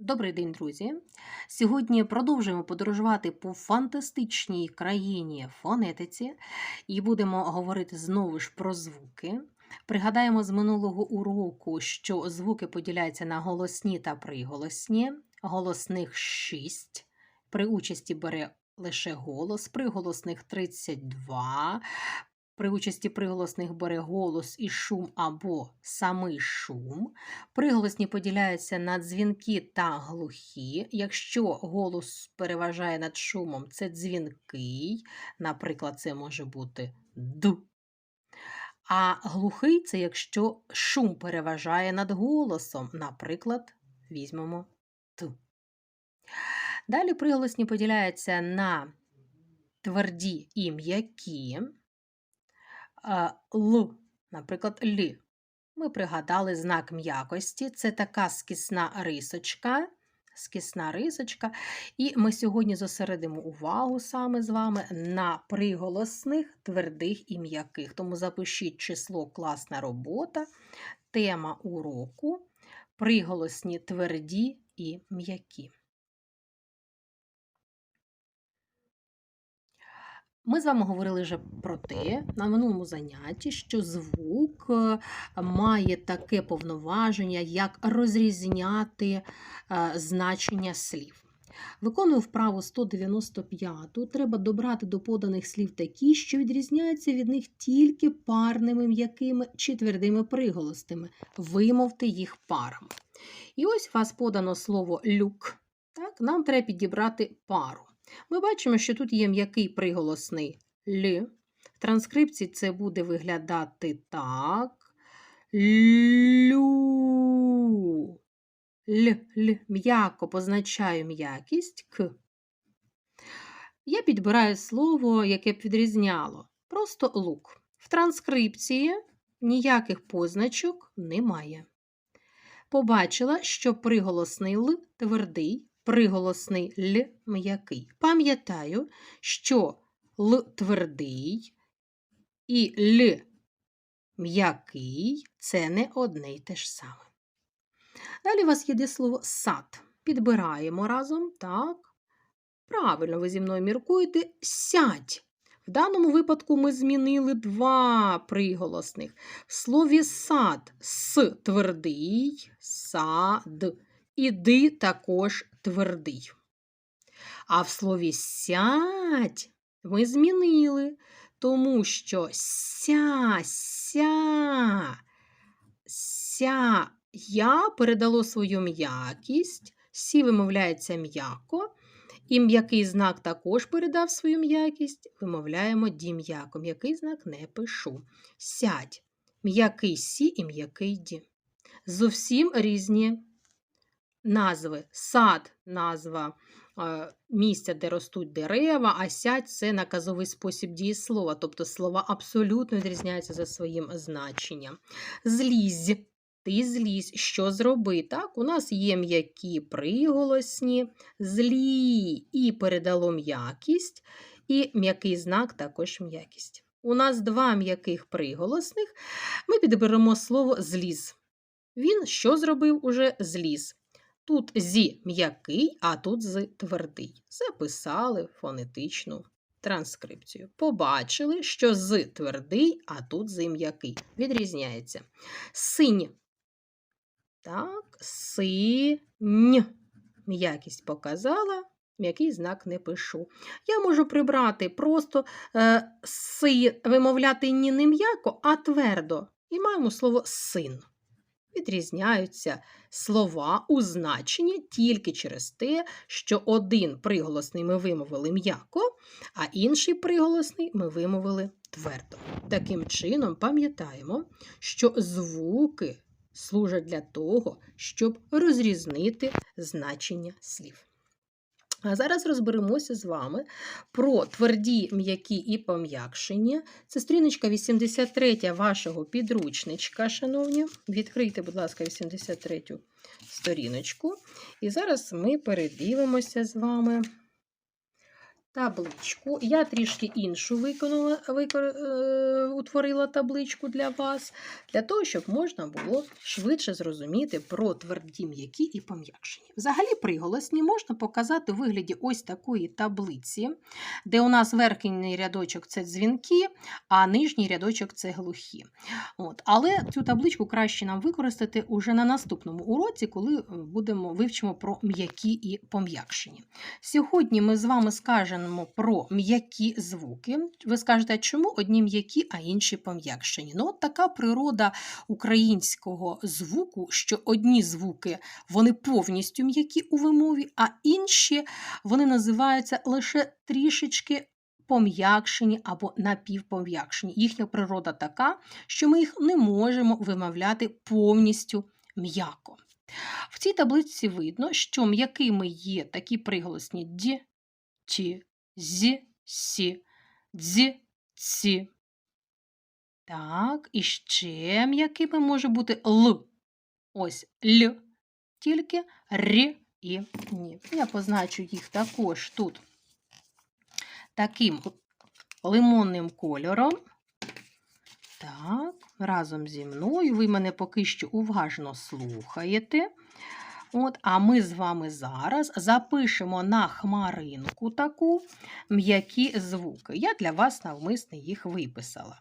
Добрий день, друзі! Сьогодні продовжуємо подорожувати по фантастичній країні фонетиці і будемо говорити знову ж про звуки. Пригадаємо з минулого уроку, що звуки поділяються на голосні та приголосні. Голосних 6. При участі бере лише голос, приголосних 32. При участі приголосних бере голос і шум або самий шум. Приголосні поділяються на дзвінки та глухі. Якщо голос переважає над шумом, це дзвінкий. Наприклад, це може бути д. А глухий це якщо шум переважає над голосом. Наприклад, візьмемо т. Далі приголосні поділяються на тверді і м'які. Л, наприклад, лі. Ми пригадали знак м'якості. Це така скісна рисочка. Скісна рисочка. І ми сьогодні зосередимо увагу саме з вами на приголосних, твердих і м'яких. Тому запишіть число класна робота, тема уроку, приголосні тверді і м'які. Ми з вами говорили вже про те на минулому занятті, що звук е, має таке повноваження, як розрізняти е, значення слів. Виконую вправу 195. Треба добрати до поданих слів такі, що відрізняються від них тільки парними м'якими чи твердими приголостями. Вимовте їх парами. І ось у вас подано слово люк. Так, Нам треба підібрати пару. Ми бачимо, що тут є м'який приголосний Л. В транскрипції це буде виглядати так. Лю. Л, Л. М'яко позначаю м'якість К. Я підбираю слово, яке б відрізняло. Просто лук. В транскрипції ніяких позначок немає. Побачила, що приголосний Л твердий, приголосний Л м'який. Пам'ятаю, що Л твердий і Л м'який це не одне й те ж саме. Далі у вас є слово сад. Підбираємо разом, так. Правильно, ви зі мною міркуєте сядь. В даному випадку ми змінили два приголосних. В слові сад с твердий, сад. І ди також твердий. А в слові сядь ми змінили, тому що ся, ся, ся я передало свою м'якість, сі вимовляється м'яко, і м'який знак також передав свою м'якість, вимовляємо ді м'яко. М'який знак не пишу. Сядь. М'який сі і м'який ді. Зовсім різні назви. Сад назва місця, де ростуть дерева, а сядь це наказовий спосіб дієслова, тобто слова абсолютно відрізняються за своїм значенням. Злізь. Ти злізь, що зроби? Так, у нас є м'які приголосні, злі і передало м'якість, і м'який знак також м'якість. У нас два м'яких приголосних. Ми підберемо слово зліз. Він що зробив уже зліз. Тут зі м'який, а тут з твердий. Записали фонетичну транскрипцію. Побачили, що з твердий, а тут з м'який. Відрізняється. Синь. Так, синь. М'якість показала, м'який знак не пишу. Я можу прибрати просто е, си, вимовляти ні не м'яко, а твердо. І маємо слово син відрізняються слова у значенні тільки через те, що один приголосний ми вимовили м'яко, а інший приголосний ми вимовили твердо. Таким чином, пам'ятаємо, що звуки служать для того, щоб розрізнити значення слів. А зараз розберемося з вами про тверді м'які і пом'якшення. Це стріночка 83 вашого підручничка, шановні. Відкрийте, будь ласка, 83 сторіночку. І зараз ми передивимося з вами табличку. Я трішки іншу виконала, викор, е, утворила табличку для вас, для того, щоб можна було швидше зрозуміти про тверді м'які і пом'якшені. Взагалі, приголосні можна показати у вигляді ось такої таблиці, де у нас верхній рядочок це дзвінки, а нижній рядочок це глухі. От. Але цю табличку краще нам використати уже на наступному уроці, коли е, будемо вивчимо про м'які і пом'якшені. Сьогодні ми з вами скажемо про м'які звуки. Ви скажете, чому одні м'які, а інші пом'якшені? Ну, от така природа українського звуку, що одні звуки вони повністю м'які у вимові, а інші вони називаються лише трішечки пом'якшені або напівпом'якшені. Їхня природа така, що ми їх не можемо вимовляти повністю м'яко. В цій таблиці видно, що м'якими є такі приголосні ді, ті, зі, сі, дзі, ці. Так, і ще м'якими може бути л. Ось л, тільки р і ні. Я позначу їх також тут таким лимонним кольором. Так, разом зі мною. Ви мене поки що уважно слухаєте. От, А ми з вами зараз запишемо на хмаринку таку м'які звуки. Я для вас навмисно їх виписала.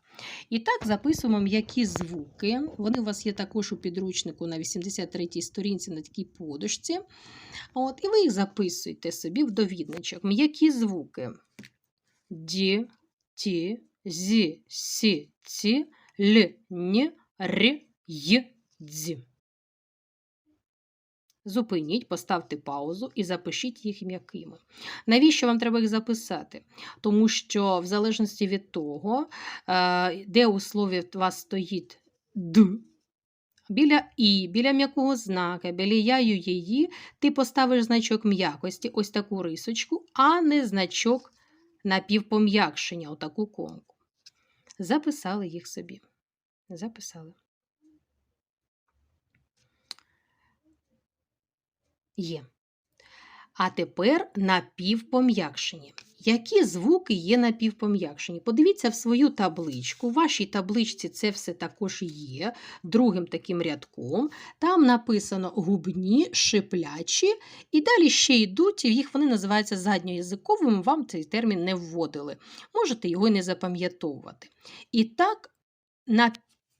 І так, записуємо м'які звуки. Вони у вас є також у підручнику на 83-й сторінці на такій подушці. От, І ви їх записуєте собі в довідничок. М'які звуки. Ді, ті, зі, сі, ці, л, ні, р, й, дзі. Зупиніть, поставте паузу і запишіть їх м'якими. Навіщо вам треба їх записати? Тому що, в залежності від того, е, де у слові у вас стоїть д, біля і, біля м'якого знака, біля яю її, ти поставиш значок м'якості, ось таку рисочку, а не значок напівпом'якшення, отаку комку. Записали їх собі. Записали. Є. А тепер напівпом'якшені. Які звуки є напівпом'якшені? Подивіться в свою табличку. У вашій табличці це все також є, другим таким рядком. Там написано губні, шиплячі, і далі ще йдуть, їх вони називаються задньоязиковими, вам цей термін не вводили. Можете його не запам'ятовувати. І так, на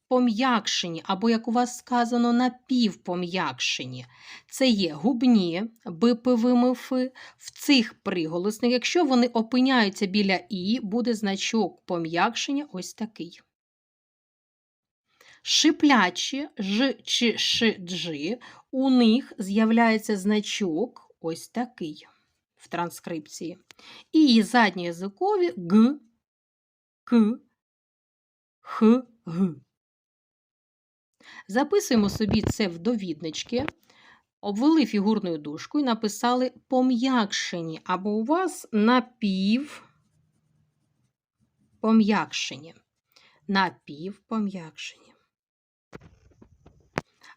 пом'якшені, або, як у вас сказано, напівпом'якшені. Це є губні БПВМФ. В цих приголосних, якщо вони опиняються біля І, буде значок пом'якшення ось такий. Шиплячі ж чи ш, джи, у них з'являється значок ось такий в транскрипції. І задньоязикові г, к, х, г. Записуємо собі це в довіднички, обвели фігурною дужкою і написали пом'якшені, або у вас напів пом'якшені. Напівпом'якшені.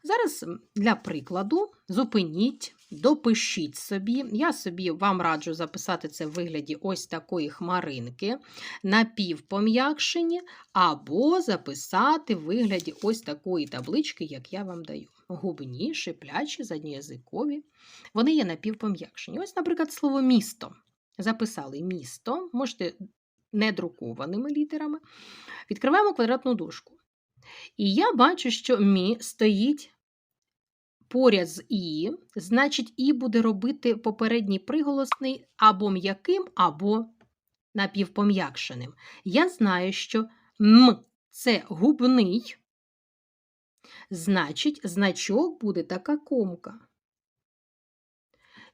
Зараз для прикладу зупиніть, допишіть собі. Я собі вам раджу записати це в вигляді ось такої хмаринки, напівпом'якшені, або записати в вигляді ось такої таблички, як я вам даю. Губні, шиплячі, задньоязикові. Вони є напівпом'якшені. Ось, наприклад, слово місто. Записали місто, можете недрукованими літерами. Відкриваємо квадратну дужку. І я бачу, що мі стоїть поряд з І, значить, І буде робити попередній приголосний або м'яким, або напівпом'якшеним. Я знаю, що М це губний, значить, значок буде така комка.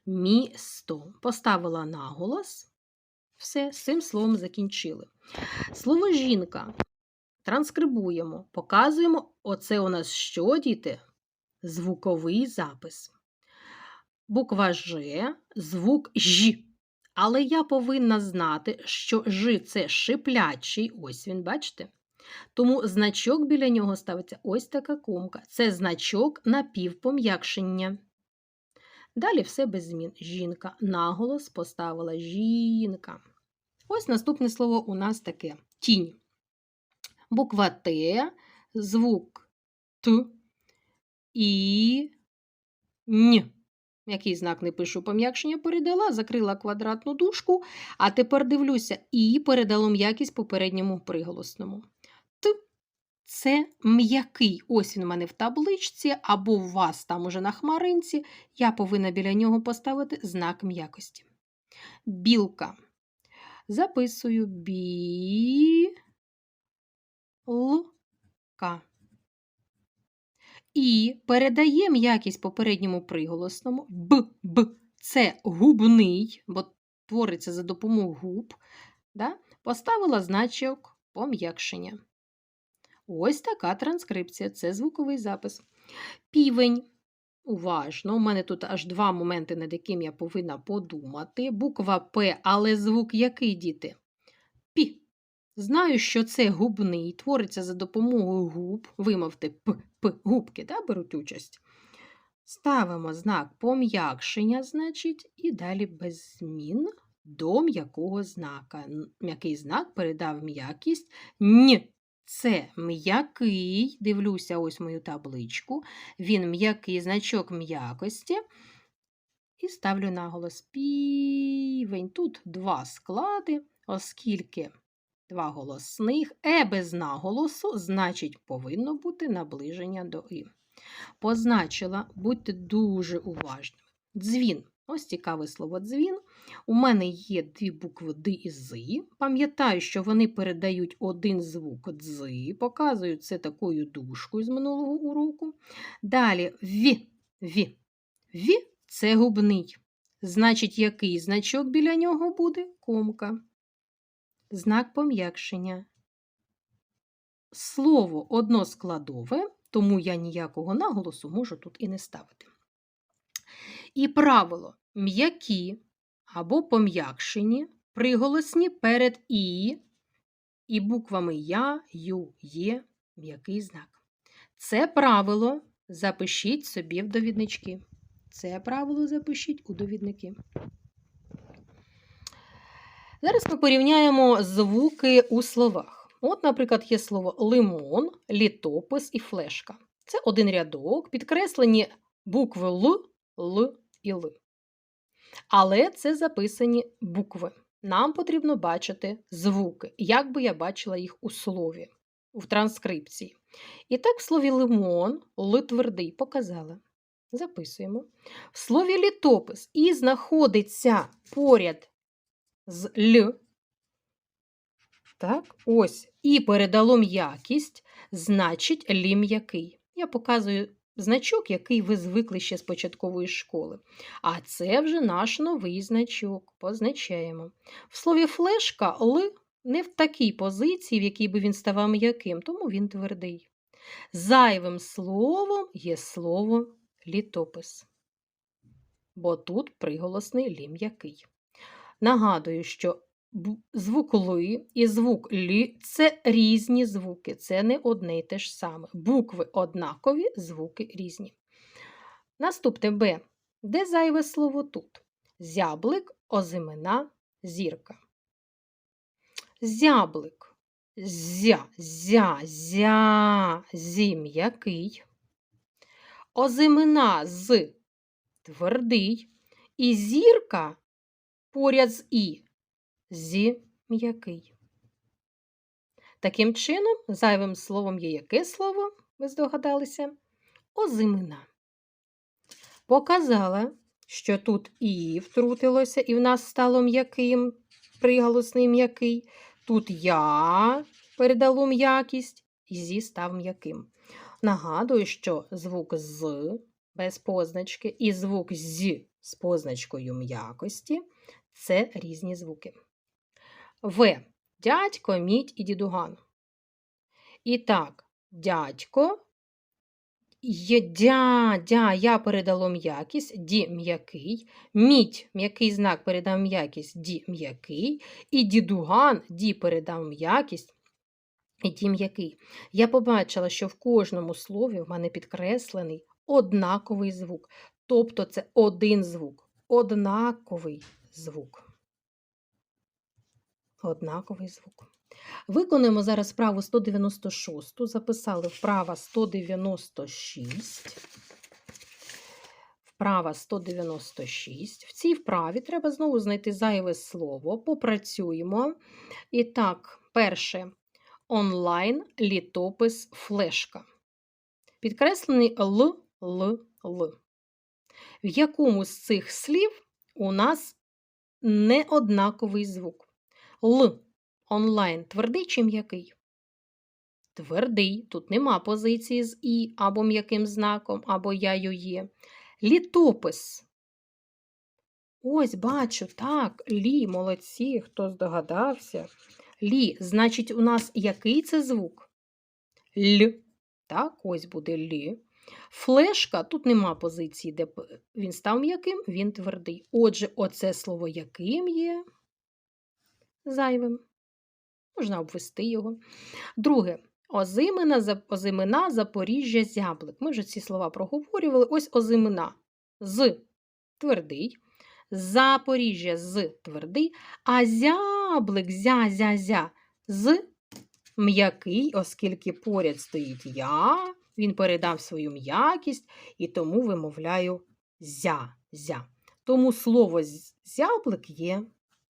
Місто. Поставила наголос. Все, з цим словом закінчили. Слово жінка транскрибуємо, показуємо, оце у нас що, діти? Звуковий запис. Буква Ж, звук Ж. Але я повинна знати, що Ж це шиплячий, ось він, бачите? Тому значок біля нього ставиться ось така комка. Це значок напівпом'якшення. Далі все без змін. Жінка. Наголос поставила жінка. Ось наступне слово у нас таке тінь. Буква Т, звук Т і Н. Який знак не пишу, пом'якшення передала, закрила квадратну дужку, а тепер дивлюся, і передало м'якість попередньому приголосному. Т це м'який. Ось він у мене в табличці, або у вас там уже на хмаринці. Я повинна біля нього поставити знак м'якості. Білка. Записую бі. Л-ка. І передає м'якість попередньому приголосному б, б. Це губний, бо твориться за допомогою губ. Да? Поставила значок пом'якшення. Ось така транскрипція, це звуковий запис. Півень. Уважно, у мене тут аж два моменти, над яким я повинна подумати. Буква П, але звук який, діти? Знаю, що це губний, твориться за допомогою губ. Вимовте П, П, губки, да, беруть участь. Ставимо знак пом'якшення, значить, і далі без змін до м'якого знака. М'який знак передав м'якість Н. Це м'який, дивлюся ось мою табличку. Він м'який значок м'якості. І ставлю наголос півень. Тут два склади, оскільки два голосних, е без наголосу, значить, повинно бути наближення до і. Позначила, будьте дуже уважними. Дзвін. Ось цікаве слово дзвін. У мене є дві букви Д і З. Пам'ятаю, що вони передають один звук дзи, показую це такою дужкою з минулого уроку. Далі ві, ві. Ві це губний. Значить, який значок біля нього буде? Комка. Знак пом'якшення. Слово односкладове, тому я ніякого наголосу можу тут і не ставити. І правило м'які або пом'якшені, приголосні перед І і буквами Я, Ю, Є м'який знак. Це правило запишіть собі в довіднички. Це правило запишіть у довідники. Зараз ми порівняємо звуки у словах. От, наприклад, є слово лимон, літопис і флешка. Це один рядок, підкреслені букви Л, Л і Л. Але це записані букви. Нам потрібно бачити звуки, як би я бачила їх у слові, в транскрипції. І так, в слові лимон, Л твердий показала. Записуємо. В слові літопис і знаходиться поряд з Л. Так, ось. І передало м'якість, значить лі м'який. Я показую значок, який ви звикли ще з початкової школи. А це вже наш новий значок. Позначаємо. В слові флешка Л не в такій позиції, в якій би він ставав м'яким, тому він твердий. Зайвим словом є слово літопис. Бо тут приголосний лі м'який. Нагадую, що звук ли і звук лі це різні звуки, це не одне й те ж саме. Букви однакові, звуки різні. Наступне Б. Де зайве слово тут? Зяблик, озимина, зірка. Зяблик. Зя, зя, зя, зі м'який. З твердий. І зірка поряд з І зі м'який. Таким чином, зайвим словом є яке слово, ви здогадалися? Озимина. Показала, що тут і втрутилося, і в нас стало м'яким, приголосний м'який. Тут я передало м'якість, і зі став м'яким. Нагадую, що звук з без позначки і звук з з позначкою м'якості це різні звуки. В. Дядько, мідь і дідуган. І так, дядько, дя, дя, я передало м'якість, ді м'який, мідь, м'який знак передав м'якість, ді м'який, і дідуган, ді передав м'якість, і ді м'який. Я побачила, що в кожному слові в мене підкреслений однаковий звук. Тобто це один звук, однаковий звук. Однаковий звук. Виконуємо зараз вправу 196. Записали вправа 196. Вправа 196. В цій вправі треба знову знайти зайве слово. Попрацюємо. І так, перше онлайн літопис флешка. Підкреслений Л, Л, Л. В якому з цих слів у нас неоднаковий звук. Л онлайн твердий чи м'який? Твердий. Тут нема позиції з І або м'яким знаком, або я є. Літопис. Ось бачу, так, лі, молодці, хто здогадався. Лі, значить, у нас який це звук? Л. Так, ось буде лі. Флешка, тут нема позиції, де б він став м'яким, він твердий. Отже, оце слово яким є зайвим. Можна обвести його. Друге, озимина, озимина, Запоріжжя, зяблик. Ми вже ці слова проговорювали. Ось озимина з твердий. Запоріжжя з твердий, а зяблик зя-зя-зя з м'який, оскільки поряд стоїть я, він передав свою м'якість і тому вимовляю зя-зя. Тому слово зяблик є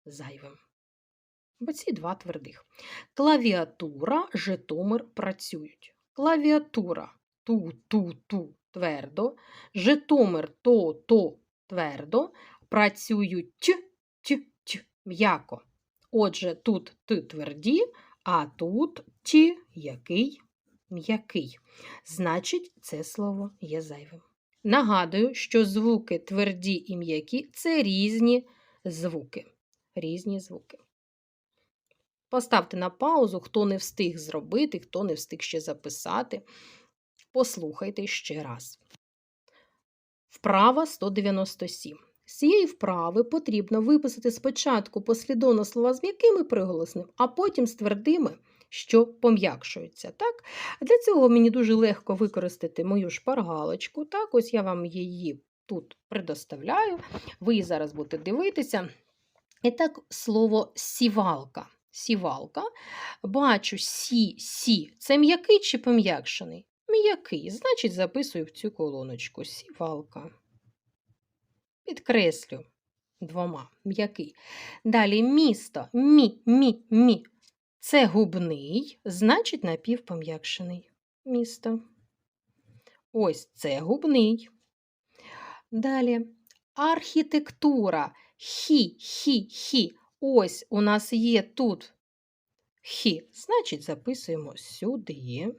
зайвим. Бо ці два твердих. Клавіатура, Житомир працюють. Клавіатура ту-ту-ту твердо, Житомир то-то твердо, працюють т-т-т м'яко. Отже, тут т тверді, а тут ті який м'який. Значить, це слово є зайвим. Нагадую, що звуки тверді і м'які це різні звуки. Різні звуки. Поставте на паузу, хто не встиг зробити, хто не встиг ще записати. Послухайте ще раз. Вправа 197. З цієї вправи потрібно виписати спочатку послідовно слова з м'якими приголосним, а потім з твердими, що пом'якшуються. Так? Для цього мені дуже легко використати мою шпаргалочку. Так, Ось я вам її тут предоставляю. Ви її зараз будете дивитися. І так, слово сівалка. Сівалка. Бачу сі, сі. Це м'який чи пом'якшений? М'який. Значить, записую в цю колоночку. Сівалка. Підкреслю двома м'який. Далі місто. Мі, мі, мі. Це губний, значить, напівпом'якшений. Місто. Ось це губний. Далі архітектура. Хі, хі, хі. Ось у нас є тут хі. Значить, записуємо сюди.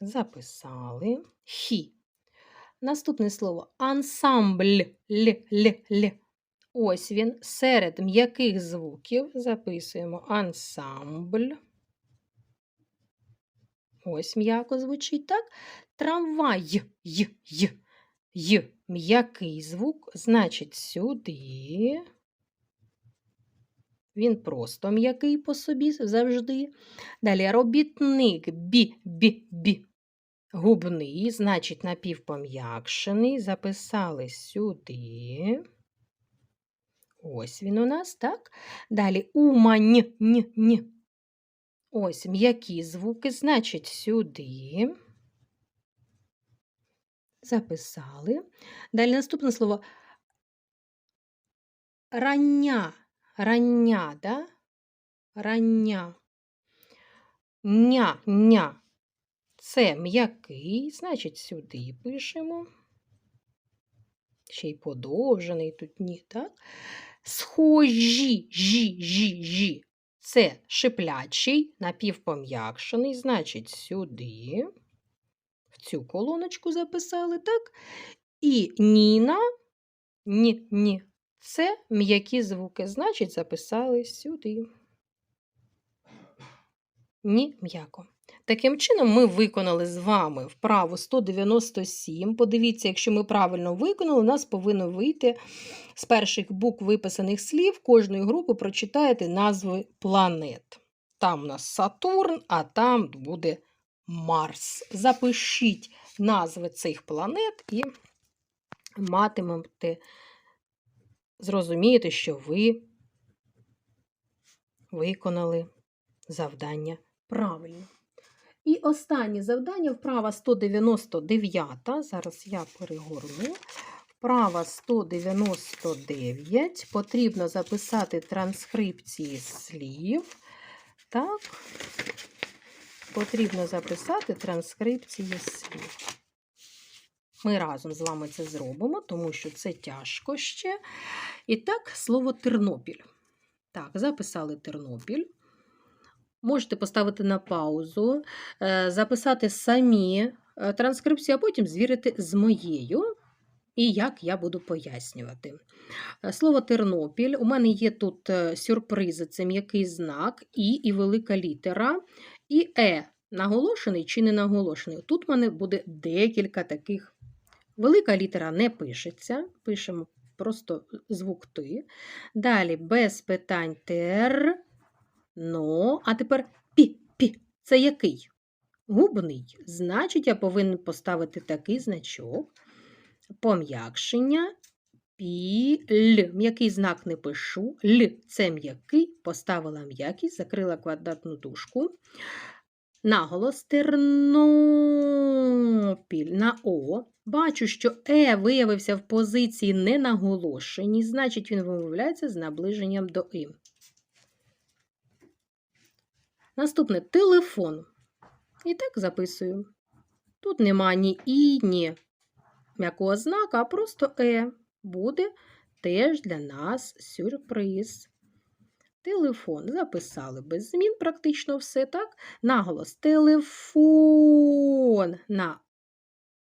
Записали хі. Наступне слово ансамбль. Л, л, л. Ось він. Серед м'яких звуків записуємо ансамбль. Ось м'яко звучить так. Трамвай й, й, й. М'який звук, значить, сюди. Він просто м'який по собі завжди. Далі робітник бі, бі, бі. Губний, значить, напівпом'якшений. Записали сюди. Ось він у нас, так? Далі умань, ні, ні. Ось м'які звуки, значить, сюди. Записали. Далі наступне слово рання. Рання, да? Рання. Ня, ня. Це м'який, значить, сюди пишемо. Ще й подовжений тут ні, так? Схожі, жі, жі, жі. Це шиплячий, напівпом'якшений, значить, сюди. В цю колоночку записали, так? І Ніна, ні, ні. Це м'які звуки, значить, записали сюди. Ні, м'яко. Таким чином, ми виконали з вами вправу 197. Подивіться, якщо ми правильно виконали, у нас повинно вийти з перших букв виписаних слів кожної групи прочитаєте назви планет. Там у нас Сатурн, а там буде Марс. Запишіть назви цих планет і матимете зрозумієте, що ви виконали завдання правильно. І останнє завдання вправа 199. Зараз я перегорну. Вправа 199. Потрібно записати транскрипції слів. Так, потрібно записати транскрипції слів. Ми разом з вами це зробимо, тому що це тяжко ще. І так, слово Тернопіль. Так, записали Тернопіль. Можете поставити на паузу, е, записати самі е, транскрипцію, а потім звірити з моєю. І як я буду пояснювати. Е, слово Тернопіль. У мене є тут сюрпризи, це м'який знак, І і велика літера, і Е наголошений чи не наголошений. Тут в мене буде декілька таких. Велика літера не пишеться, пишемо просто звук Т. Далі без питань тер. Но, а тепер пі-пі. Це який? Губний. Значить, я повинен поставити такий значок. Пом'якшення. Пі, Л. М'який знак не пишу. Л це м'який, поставила м'якість, закрила квадратну дужку. Наголос Тернопіль на О. Бачу, що Е виявився в позиції ненаголошеній, значить, він вимовляється з наближенням до І. Наступне телефон. І так записую. Тут нема ні І, ні м'якого знака, а просто Е. Буде теж для нас сюрприз. Телефон. Записали без змін практично все, так? Наголос телефон на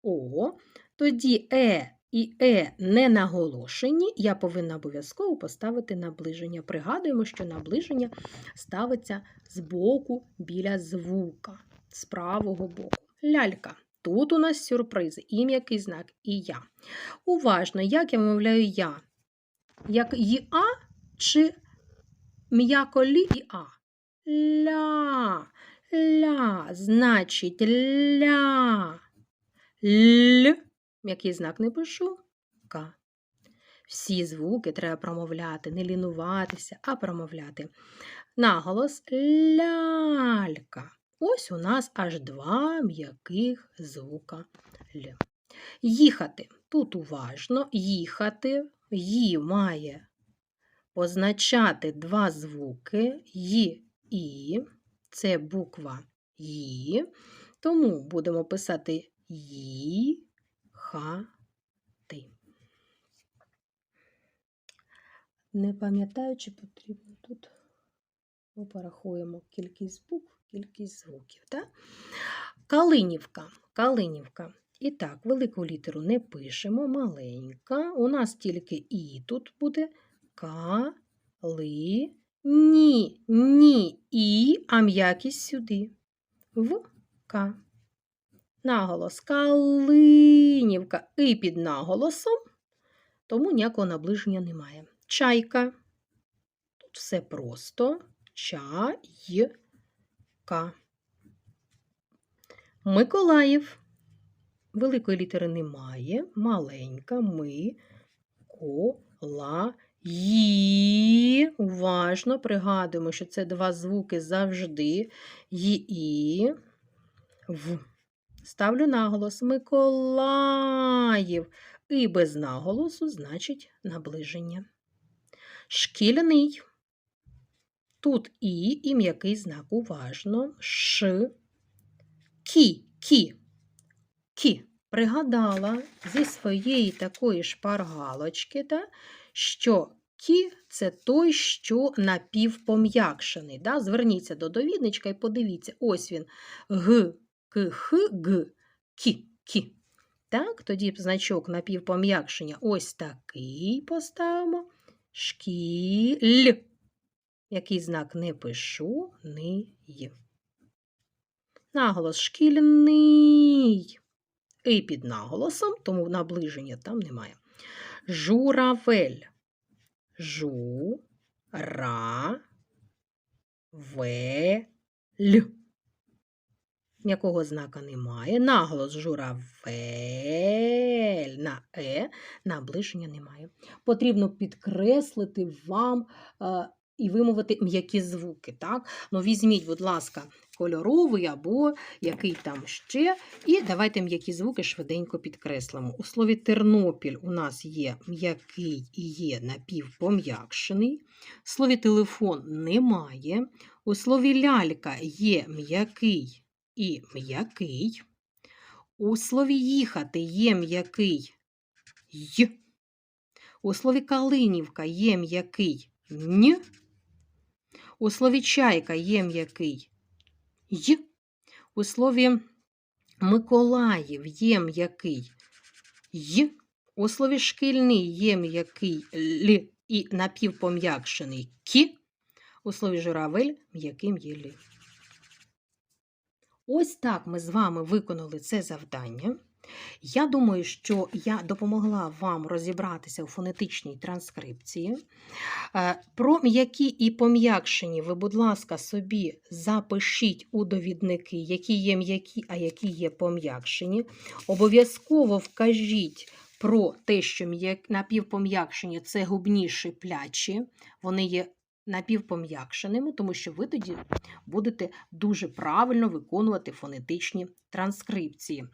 О. Тоді Е і Е не наголошені, я повинна обов'язково поставити наближення. Пригадуємо, що наближення ставиться з боку біля звука, з правого боку. Лялька. Тут у нас сюрпризи, і м'який знак, і я. Уважно, як я вимовляю я? Як «я» чи м'яко лі і а? Ля, ля, значить ля. Л М'який знак не пишу К. Всі звуки треба промовляти, не лінуватися, а промовляти. Наголос лялька. Ось у нас аж два м'яких звука Л. Їхати. Тут уважно їхати, «ї» має позначати два звуки «ї» і. Це буква «ї», тому будемо писати «ї», хати. Не пам'ятаю, чи потрібно тут ми порахуємо кількість букв, кількість звуків. Так? Калинівка. Калинівка. І так, велику літеру не пишемо, маленька. У нас тільки І тут буде Ка, ли, ні, ні, і, а м'якість сюди. В К. Наголос Калинівка і під наголосом, тому ніякого наближення немає. Чайка. Тут все просто чайка. Миколаїв. Великої літери немає. Маленька ми кола. Ї. Уважно пригадуємо, що це два звуки завжди. Ї. В. Ставлю наголос Миколаїв. І без наголосу значить наближення. Шкільний. Тут І і м'який знак уважно. Ш. Кі. Кі. Кі. Пригадала зі своєї такої шпаргалочки, та, що кі це той, що напівпом'якшений. Зверніться до довідничка і подивіться, ось він Г к, х, г, кі, кі. Так, тоді значок напівпом'якшення ось такий поставимо. Шкіль. Який знак не пишу, ни й. Наголос шкільний. І під наголосом, тому наближення там немає. Журавель. Жу, ра, ве, ль. М'якого знака немає. Наголос журавель на е, наближення немає. Потрібно підкреслити вам е, і вимовити м'які звуки. Так? Ну, візьміть, будь ласка, кольоровий або який там ще. І давайте м'які звуки швиденько підкреслимо. У слові Тернопіль у нас є м'який і є напівпом'якшений. В слові телефон немає. У слові лялька є м'який і м'який. У слові їхати є м'який й. У слові калинівка є м'який н. У слові чайка є м'який й. У слові Миколаїв є м'який й. У слові шкільний є м'який л і напівпом'якшений кі. У слові журавель м'яким є лі. Ось так ми з вами виконали це завдання. Я думаю, що я допомогла вам розібратися у фонетичній транскрипції. Е, Про м'які і пом'якшені ви, будь ласка, собі запишіть у довідники, які є м'які, а які є пом'якшені. Обов'язково вкажіть про те, що м'як- напівпом'якшені це губні шиплячі, вони є напівпом'якшеними, тому що ви тоді будете дуже правильно виконувати фонетичні транскрипції.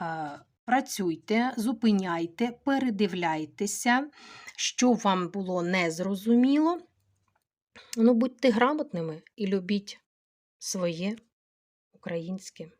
Е, Працюйте, зупиняйте, передивляйтеся, що вам було незрозуміло. Ну, будьте грамотними і любіть своє українське.